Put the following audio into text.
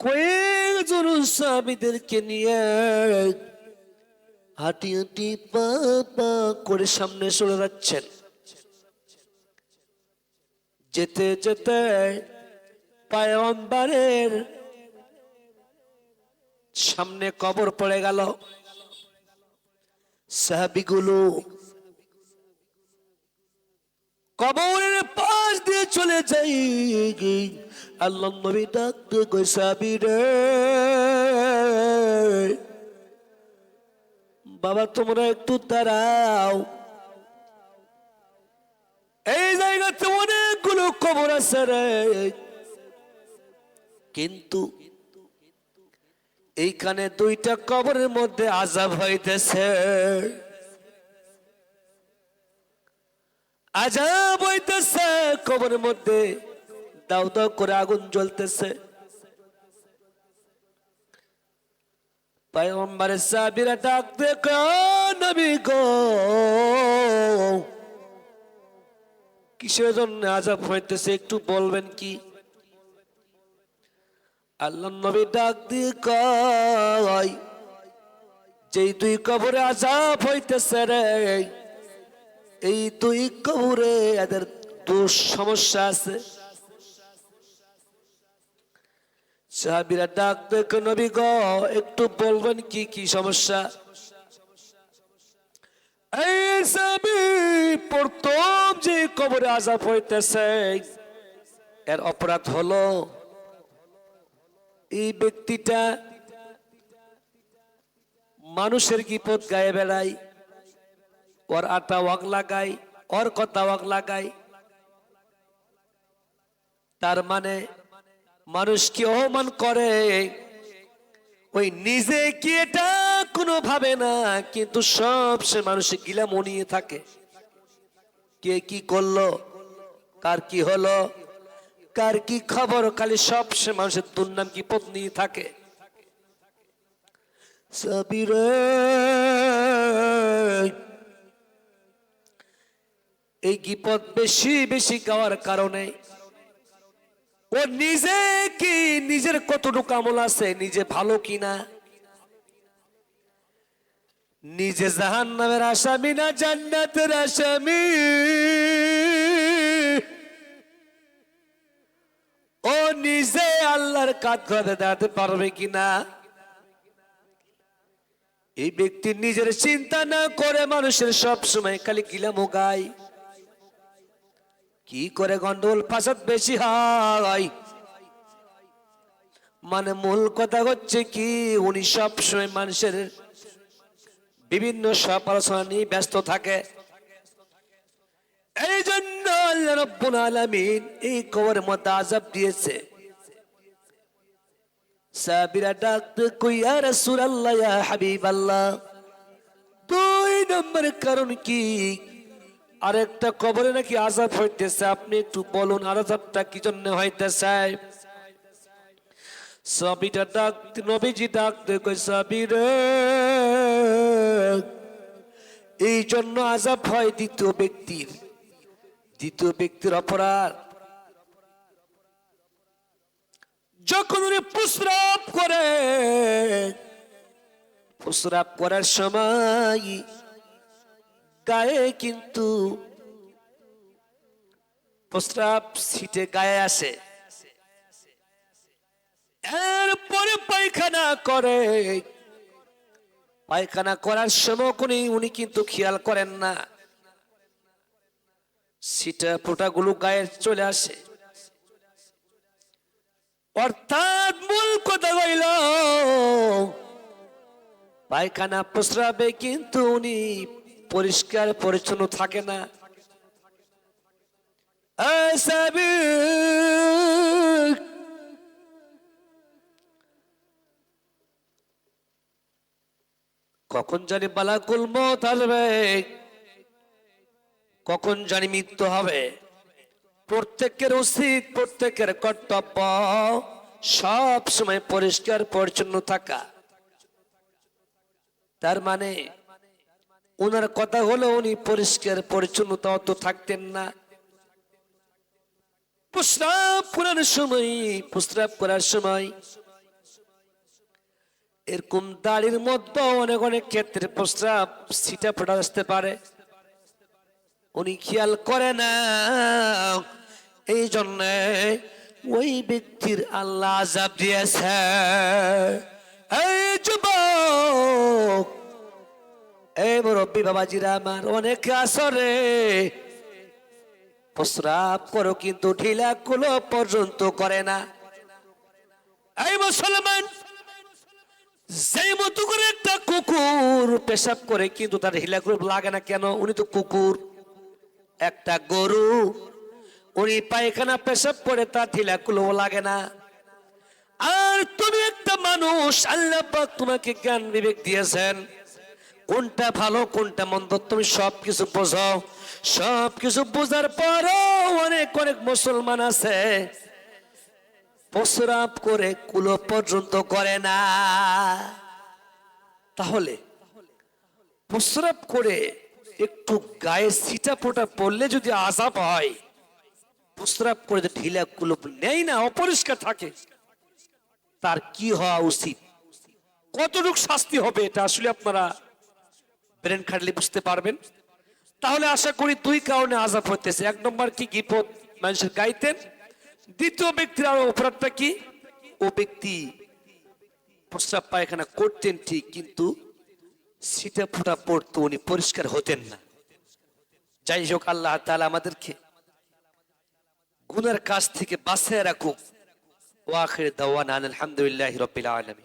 কয়েকজন সাহাবিদেরকে নিয়ে হাঁটি হাঁটি পা পা করে সামনে চলে যাচ্ছেন। যেতে যেতে পায়ম্বারের সামনে কবর পড়ে গেল। সাহাবিগুলো কবরের পাশ দিয়ে চলে যাই আল্লাহ নবী ডাকতে কই রে। বাবা, তোমরা একটু দাঁড়াও। এই জায়গাতে অনেকগুলো কবর আছে রে। কিন্তু এইখানে দুইটা কবরের মধ্যে আজাব হইতেছে। আজাব হইতেছে কবরের মধ্যে। দাও দাও করে আগুন জ্বলতেছে। পায়ম্বারের সাবিরা ডাক, দেখ নবী গো, কিসের জন্য আজাব হইতেছে একটু বলবেন কি? আল্লাহ নবী ডাক দিয়ে কয় যেই দুই কবরে আজাব হইতেছে রে, এই দুই কবরে এদের দোষ সমস্যা আছে। সাহাবিরা ডাক দেখে নবী গ, একটু বলবেন কি কি সমস্যা? এই সাহাবি, প্রথম যে কবরে আজাব হইতেছে, এর অপরাধ হলো এই ব্যক্তিটা মানুষের বিপদ গায়ে বেড়ায়, ওর আটা ওয়াক লাগাই ওর কথা ওয়াক লাগাই তার মানে মানুষকে অপমান করে? ওই নিজে কি এটা কোনো ভাবে না, কিন্তু সব সে মানুষে গিলা মনিয়ে থাকে। কে কি করল? কার কি হলো? কার কি খবর? খালি সব সে মানুষের দুর্নাম কি পদ নিয়ে থাকে এই গিপদ বেশি বেশি গাওয়ার কারণে ও নিজে কি নিজের কতটুকু আমল আছে? নিজে ভালো কিনা? নিজে জাহান নামের আসামি না জান্নাতের আসামি? ও নিজে আল্লাহর কাজ করে দাঁড়াতে পারবে কিনা? এই ব্যক্তি নিজের চিন্তা না করে মানুষের সব সময় খালি গিলাম গায় কি করে গন্ডগোল ফাসাদ বেশি হয়? মানে মূল কথা হচ্ছে কি, উনি সব সময় মানুষের বিভিন্ন সব আলোচনা নিয়ে ব্যস্ত থাকে। এই জন্য আল্লাহ রব্বুল আলামিন এই কবরের মধ্যে আজাব দিয়েছে। সাবিরা ডাকতে কই, ইয়া রাসূলুল্লাহ, ইয়া হাবিবাল্লাহ, দুই নম্বর কারণ কি? আরেকটা কবরে নাকি আজাব হইতেছে। আপনি একটু বলুন আর আজাবটা কি জন্য হইতেছে? সবিটা ডাক, নবীজি ডাকতে কই সাবির এই জন্য আজাব হয় দ্বিতীয় ব্যক্তির। দ্বিতীয় ব্যক্তির অপরাধ। যখন উনি প্রস্রাব করে, প্রস্রাব করার সময় গায়ে কিন্তু প্রস্রাব সিটে গায়ে আসে। এরপরে পায়খানা করে। পায়খানা করার সময় কোনি উনি কিন্তু খেয়াল করেন না। সিটা ফোটাগুলো গায়ে চলে আসে। অর্থাৎ মূল কথা হইল, পায়খানা প্রস্রাবে কিন্তু উনি পরিষ্কার, পরিচ্ছন্ন থাকে না। কখন জানি বালাকুল মত আসবে? কখন জানি মৃত্যু হবে? প্রত্যেকের উচিত, প্রত্যেকের কর্তব্য সব সময় পরিষ্কার, পরিচ্ছন্ন থাকা। তার মানে ওনার কথা হলো উনি পরিষ্কার পরিচ্ছন্নতা অত থাকতেন না। প্রস্রাব করার সময়, প্রস্রাব করার সময় এরকম দাড়ির মধ্যে অনেক অনেক ক্ষেত্রে প্রস্রাব সিটা ফোটা আসতে পারে। উনি খেয়াল করে না এই জন্য ওই ব্যক্তির আল্লাহ আজাব দিয়েছে। এই যুবক এই মুরব্বী বাবাজিরা আমার অনেক আসরে। প্রস্রাব করো কিন্তু ঢিলা কুলো পর্যন্ত করে না। এই মুসলমান সেই মতো করে একটা কুকুর পেশাব করে কিন্তু তার হিলা গ্রুপ লাগে না কেন? উনি তো কুকুর। একটা গরু, উনি পায়খানা পেশাব করে তার ঢিলা কুলো লাগে না। আর তুমি একটা মানুষ, আল্লাহ তোমাকে জ্ঞান বিবেক দিয়েছেন। কোনটা ভালো, কোনটা মন্দ, তুমি সব কিছু বোঝো সব কিছু বোঝার পরও অনেক অনেক মুসলমান আছে। প্রস্রাব করে কুলো পর্যন্ত করে না। তাহলে প্রস্রাব করে একটু গায়ে সিটা ফোটা পড়লে যদি আজাব হয়, প্রস্রাব করে ঢিলা কুলো নেই না, অপরিষ্কার থাকে, তার কি হওয়া উচিত? কতটুক শাস্তি হবে এটা আসলে আপনারা ব্রেন খাটলে বুঝতে পারবেন। তাহলে আশা করি দুই কারণে আজাব হতেছে এক নম্বর কি গিপত মানুষের গাইতেন? দ্বিতীয় ব্যক্তির আরও অপরাধটা কি? ও ব্যক্তি প্রস্রাব পায়খানা করতেন ঠিক, কিন্তু সিটা ফুটা পড়তো, উনি পরিষ্কার হতেন না। যাই হোক, আল্লাহ তাআলা আমাদেরকে গুনার কাছ থেকে বাঁচিয়ে রাখুক। ওয়াখির দাওয়ানা আলহামদুলিল্লাহ রবিল আলমী